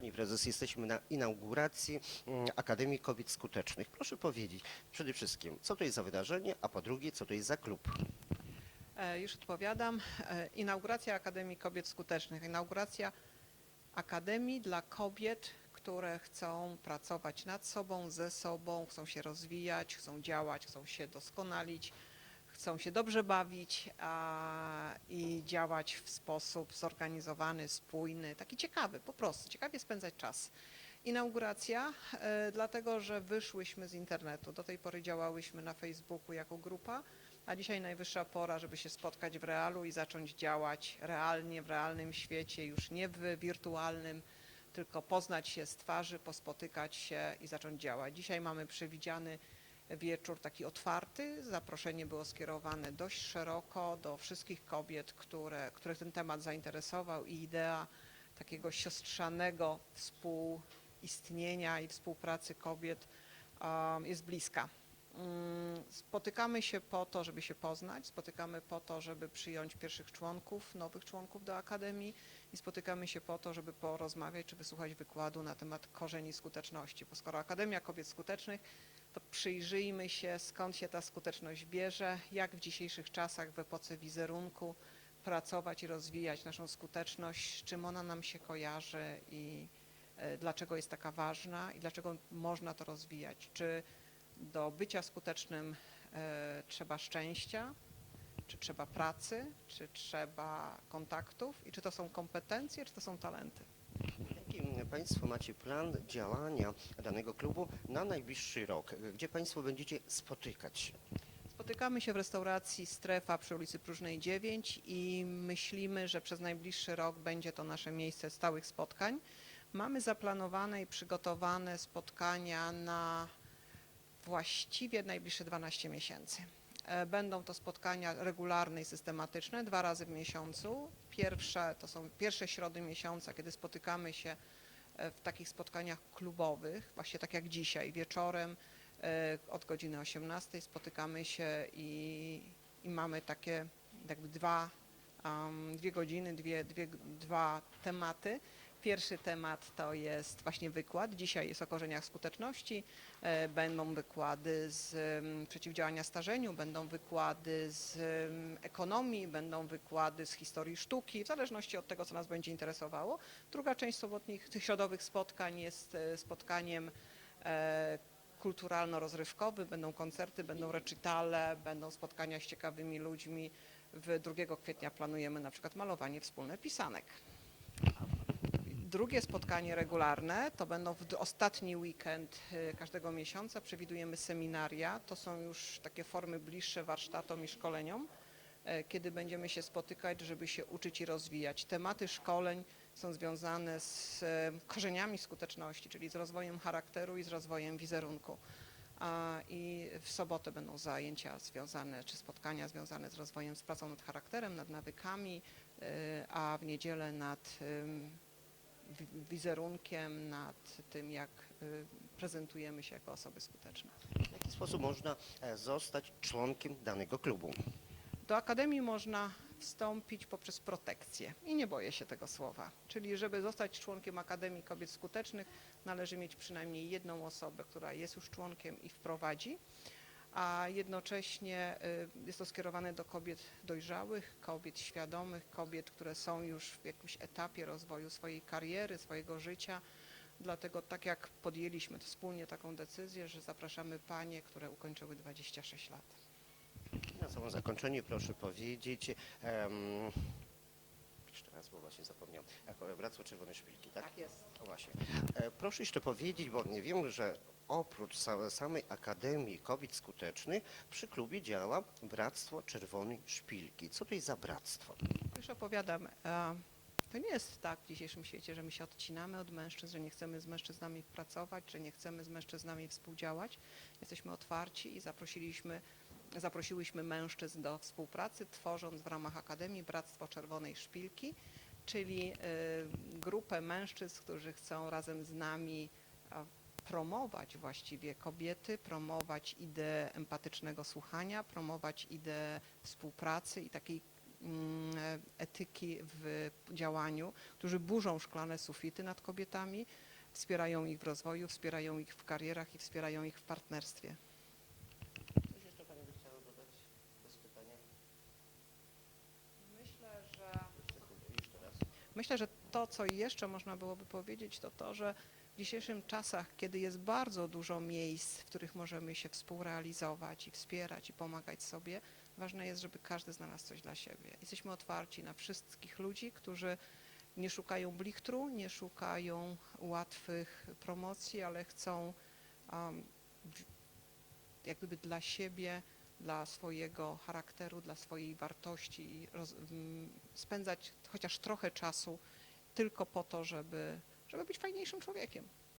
Pani prezes, jesteśmy na inauguracji mm, Akademii Kobiet Skutecznych. Proszę powiedzieć przede wszystkim, co to jest za wydarzenie, a po drugie, co to jest za klub? E, Już odpowiadam. E, Inauguracja Akademii Kobiet Skutecznych. Inauguracja Akademii dla kobiet, które chcą pracować nad sobą, ze sobą, chcą się rozwijać, chcą działać, chcą się doskonalić, chcą się dobrze bawić a, i działać w sposób zorganizowany, spójny, taki ciekawy, po prostu, ciekawie spędzać czas. Inauguracja, e, dlatego że wyszłyśmy z internetu. Do tej pory działałyśmy na Facebooku jako grupa, a dzisiaj najwyższa pora, żeby się spotkać w realu i zacząć działać realnie, w realnym świecie, już nie w wirtualnym, tylko poznać się z twarzy, pospotykać się i zacząć działać. Dzisiaj mamy przewidziany wieczór taki otwarty. Zaproszenie było skierowane dość szeroko do wszystkich kobiet, które, których ten temat zainteresował i idea takiego siostrzanego współistnienia i współpracy kobiet um, jest bliska. Mm, Spotykamy się po to, żeby się poznać, spotykamy po to, żeby przyjąć pierwszych członków, nowych członków do Akademii i spotykamy się po to, żeby porozmawiać czy wysłuchać wykładu na temat korzeni skuteczności. Bo skoro Akademia Kobiet Skutecznych, to przyjrzyjmy się, skąd się ta skuteczność bierze, jak w dzisiejszych czasach, w epoce wizerunku pracować i rozwijać naszą skuteczność, z czym ona nam się kojarzy i e, dlaczego jest taka ważna i dlaczego można to rozwijać. Czy do bycia skutecznym e, trzeba szczęścia, czy trzeba pracy, czy trzeba kontaktów i czy to są kompetencje, czy to są talenty. Państwo macie plan działania danego klubu na najbliższy rok? Gdzie Państwo będziecie spotykać się? Spotykamy się w restauracji Strefa przy ulicy Próżnej 9 i myślimy, że przez najbliższy rok będzie to nasze miejsce stałych spotkań. Mamy zaplanowane i przygotowane spotkania na właściwie najbliższe 12 miesięcy. E, Będą to spotkania regularne i systematyczne, dwa razy w miesiącu. Pierwsze to są pierwsze środy miesiąca, kiedy spotykamy się w takich spotkaniach klubowych, właśnie tak jak dzisiaj, wieczorem e, od godziny 18 spotykamy się i, i mamy takie jakby dwa, um, dwie godziny, dwie, dwie, dwa tematy. Pierwszy temat to jest właśnie wykład. Dzisiaj jest o korzeniach skuteczności. E, Będą wykłady z em, przeciwdziałania starzeniu, będą wykłady z em, ekonomii, będą wykłady z historii sztuki, w zależności od tego, co nas będzie interesowało. Druga część sobotnich, tych środowych spotkań jest e, spotkaniem e, kulturalno-rozrywkowy, będą koncerty, będą recitale, będą spotkania z ciekawymi ludźmi. W 2 kwietnia planujemy na przykład malowanie wspólne pisanek. Drugie spotkanie regularne to będą w ostatni weekend y, każdego miesiąca. Przewidujemy seminaria. To są już takie formy bliższe warsztatom i szkoleniom, e, kiedy będziemy się spotykać, żeby się uczyć i rozwijać. Tematy szkoleń są związane z e, korzeniami skuteczności, czyli z rozwojem charakteru i z rozwojem wizerunku. I w sobotę będą zajęcia związane, czy spotkania związane z rozwojem, z pracą nad charakterem, nad nawykami, e, a w niedzielę nad wizerunkiem, nad tym, jak y, prezentujemy się jako osoby skuteczne. W jaki sposób można e, zostać członkiem danego klubu? Do Akademii można wstąpić poprzez protekcję i nie boję się tego słowa. Czyli żeby zostać członkiem Akademii Kobiet Skutecznych należy mieć przynajmniej jedną osobę, która jest już członkiem i wprowadzi, a jednocześnie y, jest to skierowane do kobiet dojrzałych, kobiet świadomych, kobiet, które są już w jakimś etapie rozwoju swojej kariery, swojego życia. Dlatego tak jak podjęliśmy wspólnie taką decyzję, że zapraszamy panie, które ukończyły 26 lat. Na samo zakończenie proszę powiedzieć, em, jeszcze raz, bo właśnie zapomniałem, jako Bractwo Czerwone Szpilki, tak? jest. O właśnie. E, Proszę jeszcze powiedzieć, bo nie wiem, że oprócz sa- samej Akademii Kobiet Skutecznych przy klubie działa Bractwo Czerwonej Szpilki. Co to jest za bractwo? Już opowiadam. e, To nie jest tak w dzisiejszym świecie, że my się odcinamy od mężczyzn, że nie chcemy z mężczyznami pracować, że nie chcemy z mężczyznami współdziałać. Jesteśmy otwarci i zaprosiliśmy, zaprosiłyśmy mężczyzn do współpracy, tworząc w ramach Akademii Bractwo Czerwonej Szpilki, czyli e, grupę mężczyzn, którzy chcą razem z nami promować właściwie kobiety, promować ideę empatycznego słuchania, promować ideę współpracy i takiej mm, etyki w działaniu, którzy burzą szklane sufity nad kobietami, wspierają ich w rozwoju, wspierają ich w karierach i wspierają ich w partnerstwie. Coś jeszcze Pani by chciała dodać bez pytania? Myślę, że Jeszcze, jeszcze raz. Myślę, że to, co jeszcze można byłoby powiedzieć, to to, że dzisiejszych czasach, kiedy jest bardzo dużo miejsc, w których możemy się współrealizować i wspierać i pomagać sobie, ważne jest, żeby każdy znalazł coś dla siebie. Jesteśmy otwarci na wszystkich ludzi, którzy nie szukają blichtru, nie szukają łatwych promocji, ale chcą um, jak gdyby dla siebie, dla swojego charakteru, dla swojej wartości roz, mm, spędzać chociaż trochę czasu tylko po to, żeby, żeby być fajniejszym człowiekiem.